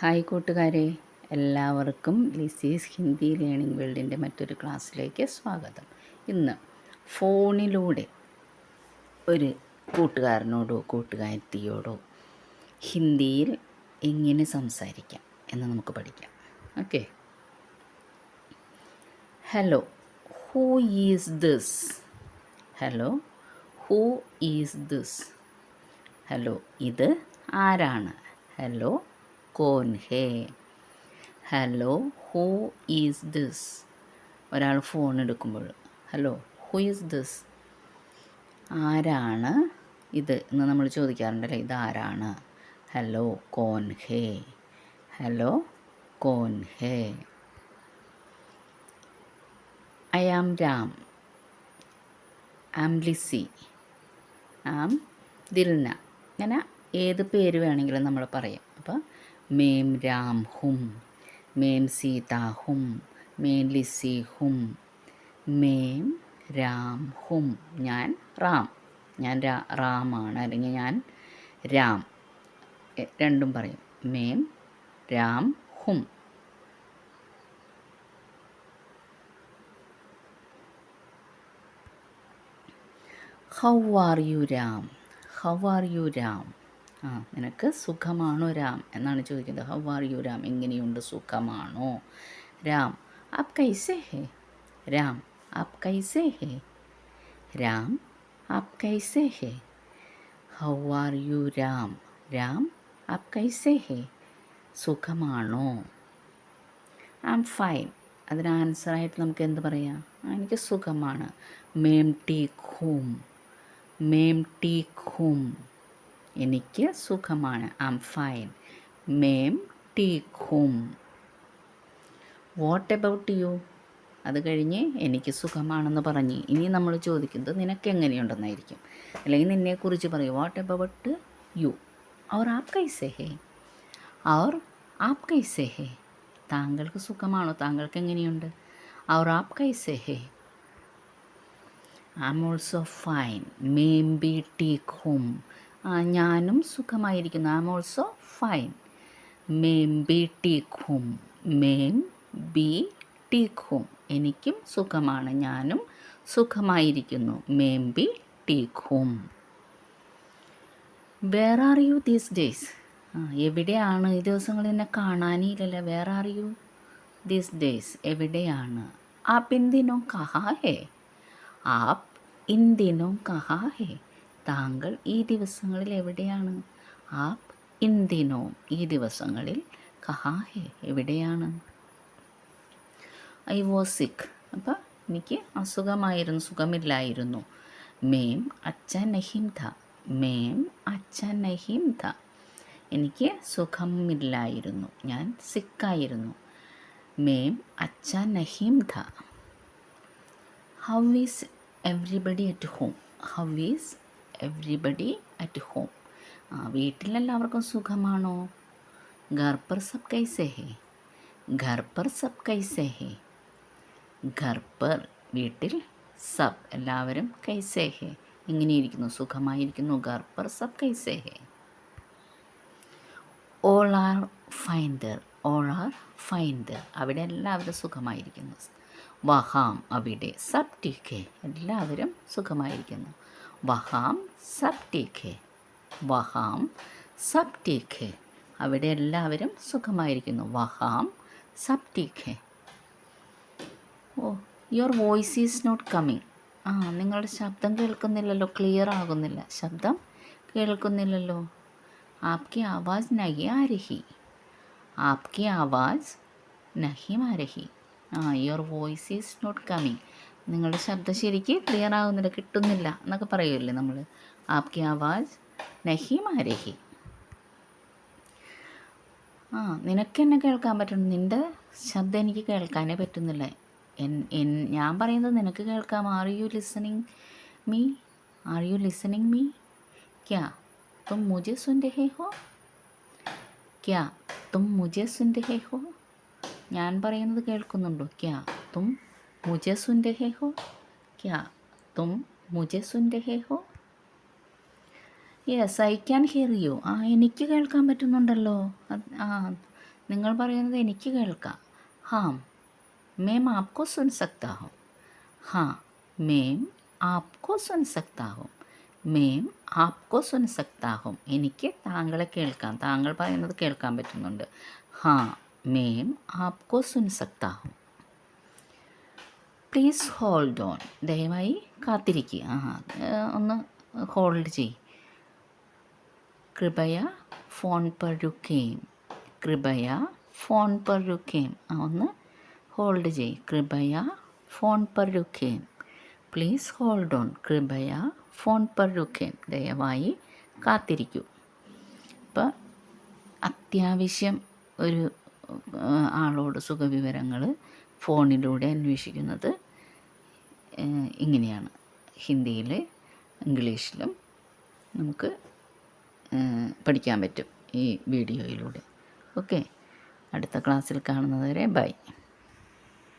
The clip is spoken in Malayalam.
ഹായ് കൂട്ടുകാരെ എല്ലാവർക്കും ലിസീസ് ഹിന്ദി ലേണിംഗ് വേൾഡിന്റെ മറ്റൊരു ക്ലാസ്സിലേക്ക് സ്വാഗതം. ഇന്ന് ഫോണിലൂടെ ഒരു കൂട്ടുകാരനോടോ കൂട്ടുകാരത്തിയോടോ ഹിന്ദിയിൽ എങ്ങനെ സംസാരിക്കാം എന്ന് നമുക്ക് പഠിക്കാം. Okay hello who is this hello who is this hello ഇത് ആരാണ്? ഹലോ കോൻ ഹേ ഹലോ ഹൂ ഈസ് ദിസ് ഒരാൾ ഫോൺ എടുക്കുമ്പോൾ. ഹലോ ഹൂ ഈസ് ദിസ് ആരാണ് ഇത്? എന്ന് നമ്മൾ ചോദിക്കാറുണ്ടല്ലോ ഇത് ആരാണ് ഹലോ കോൻ ഹേ. ഹലോ കോൻ ഹേ. I am Ram am Lissy am Dilna അങ്ങനെ ഏത് പേര് വേണമെങ്കിലും നമ്മൾ പറയും. അപ്പോൾ മേം രാം ഹും മേം സീതാ ഹും മേം ലിസി ഹും മേം രാം ഹും. ഞാൻ റാം. ഞാൻ രാ റാമാണ് അല്ലെങ്കിൽ ഞാൻ രാം. രണ്ടും പറയും. മേം രാം ഹും. How are you Ram? How are you Ram? ആ. നിനക്ക് സുഖമാണോ രാം? എന്നാണ് ചോദിക്കുന്നത്. How are you Ram? എങ്ങനെയുണ്ട് സുഖമാണോ? രാം ആപ് കൈസേ ഹേ? രാം ആപ് കൈസേ ഹേ? രാം ആപ് കൈസേ ഹേ? How are you Ram? Ram app കൈസേ ഹേ? സുഖമാണോ? ഐ ആം ഫൈൻ അതിന് ആൻസറായിട്ട് നമുക്ക് എന്ത് പറയാം? എനിക്ക് സുഖമാണ്. മേം ടീ ഖൂം. മേം ടീ ഖൂം. എനിക്ക് സുഖമാണ്. ഐ ആം ഫൈൻ മേം ടീ ഹോം വാട്ട് എബൌട്ട് യു അത് കഴിഞ്ഞ് എനിക്ക് സുഖമാണെന്ന് പറഞ്ഞ്. ഇനി നമ്മൾ ചോദിക്കുന്നത് നിനക്ക് എങ്ങനെയുണ്ടെന്നായിരിക്കും. അല്ലെങ്കിൽ നിന്നെക്കുറിച്ച് പറയും. വാട്ട് എബൌട്ട് യു അവർ ആപ് കൈസേ ഹേ അവർ ആപ് കൈസേ ഹേ താങ്കൾക്ക് സുഖമാണോ? താങ്കൾക്ക് എങ്ങനെയുണ്ട്? അവർ ആപ് കൈസേ ഹേ ഐ ആം ഓൾസോ ഫൈൻ മേം ബി ടീക്ക് ഹോം ഞാനും സുഖമായിരിക്കുന്നു. ഐ എം ഓൾസോ ഫൈൻ മേം ബി ടീക്ക് ഹോം മേം ബി ടീക്ക് ഹോം എനിക്കും സുഖമാണ്. ഞാനും സുഖമായിരിക്കുന്നു. മേം ബി ടീക്ക് home where are you these days എവിടെയാണ്? ഈ ദിവസങ്ങളിൽ എന്നെ കാണാനില്ലല്ലോ. Where are you these days എവിടെയാണ്? ആപ്പ് എന്തിനോ കഹാ ഹേ ആപ്പ് ഇന്ദിനോ കഹാ ഹേ താങ്കൾ ഈ ദിവസങ്ങളിൽ എവിടെയാണ്? ആപ് ഇന്ദിനോ ഈ ദിവസങ്ങളിൽ കഹാഹെ എവിടെയാണ്? ഐ വാസ് സിക്ക്. അപ്പോൾ എനിക്ക് അസുഖമായിരുന്നു സുഖമില്ലായിരുന്നു. മേം അച്ഛൻ നഹിം ധ മേം അച്ഛൻ നഹിം ധ എനിക്ക് സുഖമില്ലായിരുന്നു. ഞാൻ സിക്കായിരുന്നു. മേം അച്ഛ നഹിം ധ how is everybody at home? How is everybody at home ആ വീട്ടിലെല്ലാവർക്കും സുഖമാണോ? ഘർ പർ സബ് കൈസേ ഹേ? ഘർ പർ സബ് കൈസേ ഹേ? ഘർ പർ വീട്ടിൽ സബ് എല്ലാവരും കൈസേ ഹേ? ഇങ്ങനെയിരിക്കുന്നു സുഖമായിരിക്കുന്നു ഘർ പർ സബ് കൈസേ ഹേ? All are fine there all are fine there അവിടെ എല്ലാവരും സുഖമായിരിക്കുന്നു. വഹാം അവിടെ സബ് ടീഖെ എല്ലാവരും സുഖമായിരിക്കുന്നു. വഹാം സബ് ടീഖെ വഹാം സബ് ടീഖെ അവിടെ എല്ലാവരും സുഖമായിരിക്കുന്നു. വഹാം സബ് ടീഖെ ഓ your voice is not coming ആ നിങ്ങളുടെ ശബ്ദം കേൾക്കുന്നില്ലല്ലോ. ക്ലിയർ ആകുന്നില്ല. ശബ്ദം കേൾക്കുന്നില്ലല്ലോ. ആപ്കി ആവാസ് നഹി ആരഹി. രഹി ആപ്കി ആവാസ് നഹി മാരഹി. രഹി ആ your voice is not coming നിങ്ങളുടെ ശബ്ദം ശരിക്ക് ക്ലിയർ ആവുന്നില്ല കിട്ടുന്നില്ല എന്നൊക്കെ പറയുമല്ലേ നമ്മൾ ആപ്കി ആവാസ് നഹി മാരഹി. ആ നിനക്ക് എന്നെ കേൾക്കാൻ പറ്റുന്നു നിന്റെ ശബ്ദം എനിക്ക് കേൾക്കാനേ പറ്റുന്നില്ല. എൻ ഞാൻ പറയുന്നത് നിനക്ക് കേൾക്കാം. Are you listening me are you listening me ക്യാ തും മുജെ സുന്റെ ഹേ ഹോ? ക്യാ തും മുജെ സുന്റെ ഹേ ഹോ? ഞാൻ പറയുന്നത് കേൾക്കുന്നുണ്ടോ? ക്യാ തും मुझे सुन रहे हो क्या तुम മുജെ സുൻഡഹേഹോ yes I can hear you ആ എനിക്ക് കേൾക്കാൻ പറ്റുന്നുണ്ടല്ലോ. ആ നിങ്ങൾ പറയുന്നത് എനിക്ക് കേൾക്കാം. ഹാം മേം ആപ്കോ സുൻ സക്താ ഹോ ഹാ മേം ആപ്കോ സുൻ സക്താ ഹോ മേം ആപ്കോ സുൻ സക്താ ഹോ എനിക്ക് താങ്കളെ കേൾക്കാം. താങ്കൾ പറയുന്നത് കേൾക്കാൻ പറ്റുന്നുണ്ട്. ഹാ മേം ആപ്കോ സുൻ സക്താ ഹോ പ്ലീസ് ഹോൾഡ് ഓൺ ദയവായി കാത്തിരിക്കുക. ആ ഒന്ന് ഹോൾഡ് ചെയ് കൃപയ ഫോൺ പരുക്കേം. കൃപയ ഫോൺ പരുക്കേം. ആ ഒന്ന് ഹോൾഡ് ചെയ് കൃപയ ഫോൺ പരുക്കേം. പ്ലീസ് ഹോൾഡ് ഓൺ കൃപയ ഫോൺ പരുക്കേം. ദയവായി കാത്തിരിക്കൂ. അപ്പോൾ അത്യാവശ്യം ഒരു ആളോട് സുഖവിവരങ്ങൾ ഫോണിലൂടെ അന്വേഷിക്കുന്നത് ഇങ്ങനെയാണ്. ഹിന്ദിയിൽ ഇംഗ്ലീഷിലും നമുക്ക് പഠിക്കാൻ പറ്റും ഈ വീഡിയോയിലൂടെ. ഓക്കെ. അടുത്ത ക്ലാസ്സിൽ കാണുന്നതുവരെ ബൈ.